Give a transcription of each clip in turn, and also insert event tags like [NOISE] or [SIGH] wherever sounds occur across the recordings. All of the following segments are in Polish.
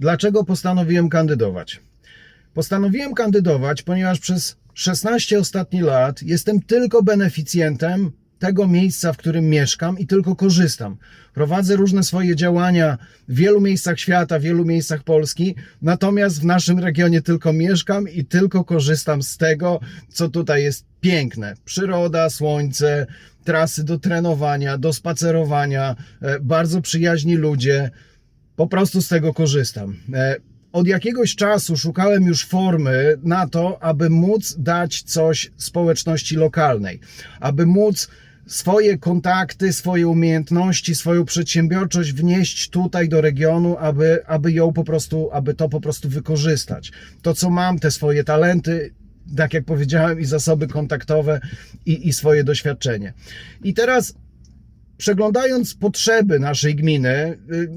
Dlaczego postanowiłem kandydować? Postanowiłem kandydować, ponieważ przez 16 ostatnich lat jestem tylko beneficjentem tego miejsca, w którym mieszkam i tylko korzystam. Prowadzę różne swoje działania w wielu miejscach świata, w wielu miejscach Polski, natomiast w naszym regionie tylko mieszkam i tylko korzystam z tego, co tutaj jest piękne. Przyroda, słońce, trasy do trenowania, do spacerowania, e, bardzo przyjaźni ludzie. Po prostu z tego korzystam. E, Od jakiegoś czasu szukałem już formy na to, aby móc dać coś społeczności lokalnej, aby móc swoje kontakty, swoje umiejętności, swoją przedsiębiorczość wnieść tutaj do regionu, aby, aby ją po prostu, aby to po prostu wykorzystać. To, co mam, te swoje talenty, tak jak powiedziałem, i zasoby kontaktowe, i, i swoje doświadczenie. I teraz przeglądając potrzeby naszej gminy, y,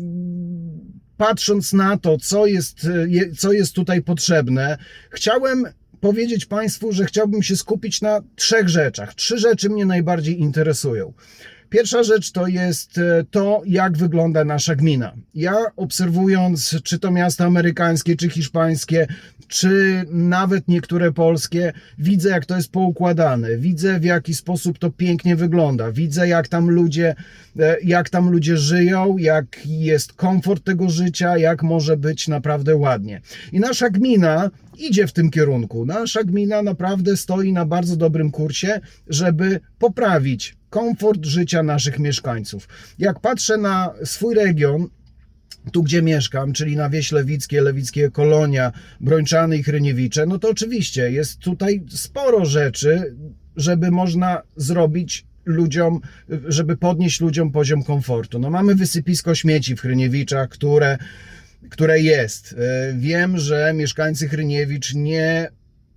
patrząc na to, co jest, y, co jest tutaj potrzebne, chciałem powiedzieć Państwu, że chciałbym się skupić na trzech rzeczach. Trzy rzeczy mnie najbardziej interesują. Pierwsza rzecz to jest e, to, jak wygląda nasza gmina. Ja obserwując, czy to miasta amerykańskie, czy hiszpańskie, czy nawet niektóre polskie, widzę, jak to jest poukładane. Widzę, w jaki sposób to pięknie wygląda. Widzę, jak tam ludzie, e, jak tam ludzie żyją, jak jest komfort tego życia, jak może być naprawdę ładnie. I nasza gmina idzie w tym kierunku. Nasza gmina naprawdę stoi na bardzo dobrym kursie, żeby poprawić komfort życia naszych mieszkańców. Jak patrzę na swój region, tu gdzie mieszkam, czyli na Wieś Lewickie, Lewickie Kolonia, Brończany i Hryniewicze, no to oczywiście jest tutaj sporo rzeczy, żeby można zrobić ludziom, żeby podnieść ludziom poziom komfortu. No mamy wysypisko śmieci w Hryniewiczach, które, które jest. E, Wiem, że mieszkańcy Hryniewicz nie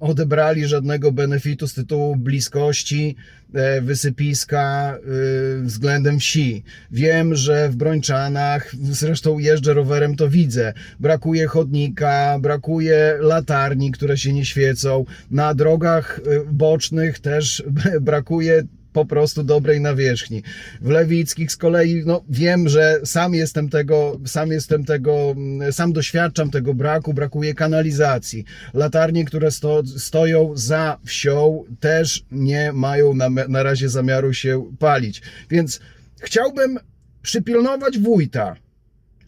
odebrali żadnego benefitu z tytułu bliskości e, wysypiska e, względem wsi. Wiem, że w Brończanach, zresztą jeżdżę rowerem, to widzę, brakuje chodnika, brakuje latarni, które się nie świecą. Na drogach e, bocznych też [LAUGHS] brakuje po prostu dobrej nawierzchni. W Lewickich z kolei, no wiem, że sam jestem tego, sam jestem tego, mm, sam doświadczam tego braku, brakuje kanalizacji. Latarnie, które sto, stoją za wsią też nie mają na, na razie zamiaru się palić. Więc chciałbym przypilnować wójta,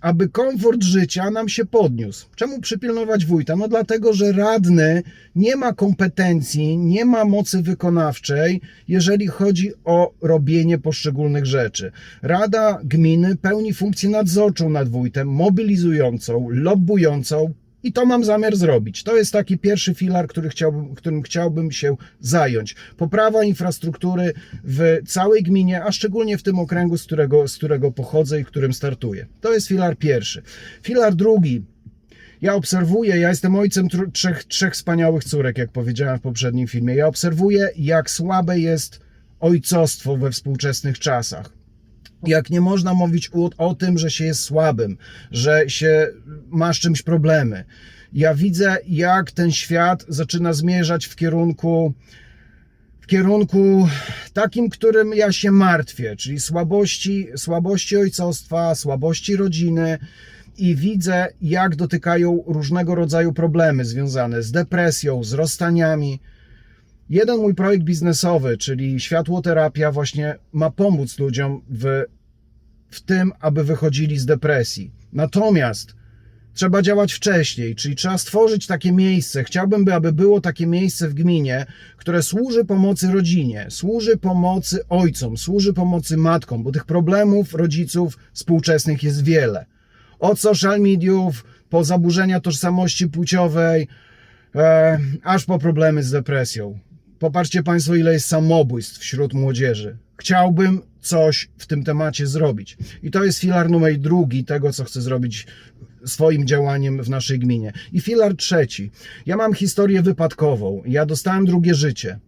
aby komfort życia nam się podniósł. Czemu przypilnować wójta? No dlatego, że radny nie ma kompetencji, nie ma mocy wykonawczej, jeżeli chodzi o robienie poszczególnych rzeczy. Rada gminy pełni funkcję nadzorczą nad wójtem, mobilizującą, lobbującą. I to mam zamiar zrobić. To jest taki pierwszy filar, który chciałbym, którym chciałbym się zająć. Poprawa infrastruktury w całej gminie, a szczególnie w tym okręgu, z którego, z którego pochodzę i którym startuję. To jest filar pierwszy. Filar drugi. Ja obserwuję, ja jestem ojcem tr- trzech, trzech wspaniałych córek, jak powiedziałem w poprzednim filmie. Ja obserwuję, jak słabe jest ojcostwo we współczesnych czasach jak nie można mówić o, tym, że się jest słabym, że się ma z czymś problemy. Ja widzę, jak ten świat zaczyna zmierzać w kierunku w kierunku takim, którym ja się martwię, czyli słabości, słabości ojcostwa, słabości rodziny i widzę, jak dotykają różnego rodzaju problemy związane z depresją, z rozstaniami. Jeden mój projekt biznesowy, czyli światłoterapia, właśnie ma pomóc ludziom w, w tym, aby wychodzili z depresji. Natomiast trzeba działać wcześniej, czyli trzeba stworzyć takie miejsce. Chciałbym, by, aby było takie miejsce w gminie, które służy pomocy rodzinie, służy pomocy ojcom, służy pomocy matkom, bo tych problemów rodziców współczesnych jest wiele. Od social mediów, po zaburzenia tożsamości płciowej, e, aż po problemy z depresją. Popatrzcie Państwo, ile jest samobójstw wśród młodzieży. Chciałbym coś w tym temacie zrobić. I to jest filar numer drugi tego, co chcę zrobić swoim działaniem w naszej gminie. I filar trzeci. Ja mam historię wypadkową. Ja dostałem drugie życie.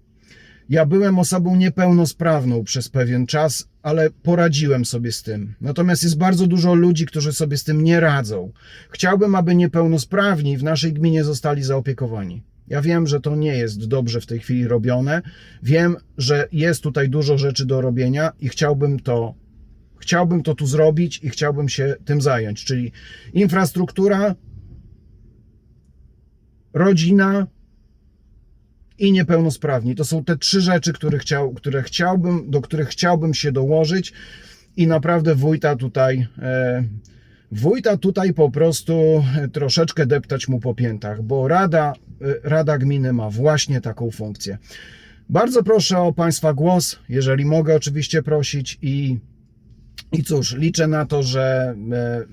Ja byłem osobą niepełnosprawną przez pewien czas, ale poradziłem sobie z tym. Natomiast jest bardzo dużo ludzi, którzy sobie z tym nie radzą. Chciałbym, aby niepełnosprawni w naszej gminie zostali zaopiekowani. Ja wiem, że to nie jest dobrze w tej chwili robione. Wiem, że jest tutaj dużo rzeczy do robienia i chciałbym to, chciałbym to tu zrobić i chciałbym się tym zająć. Czyli infrastruktura, rodzina i niepełnosprawni. To są te trzy rzeczy, które, chciał, które chciałbym, do których chciałbym się dołożyć i naprawdę wójta tutaj, e, wójta tutaj po prostu troszeczkę deptać mu po piętach, bo Rada, e, Rada Gminy ma właśnie taką funkcję. Bardzo proszę o Państwa głos, jeżeli mogę oczywiście prosić i, i cóż, liczę na to, że, e,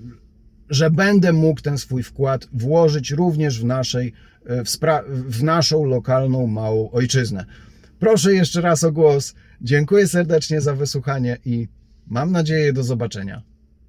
że będę mógł ten swój wkład włożyć również w, naszej, e, w, w naszą lokalną małą ojczyznę. Proszę jeszcze raz o głos. Dziękuję serdecznie za wysłuchanie i mam nadzieję do zobaczenia.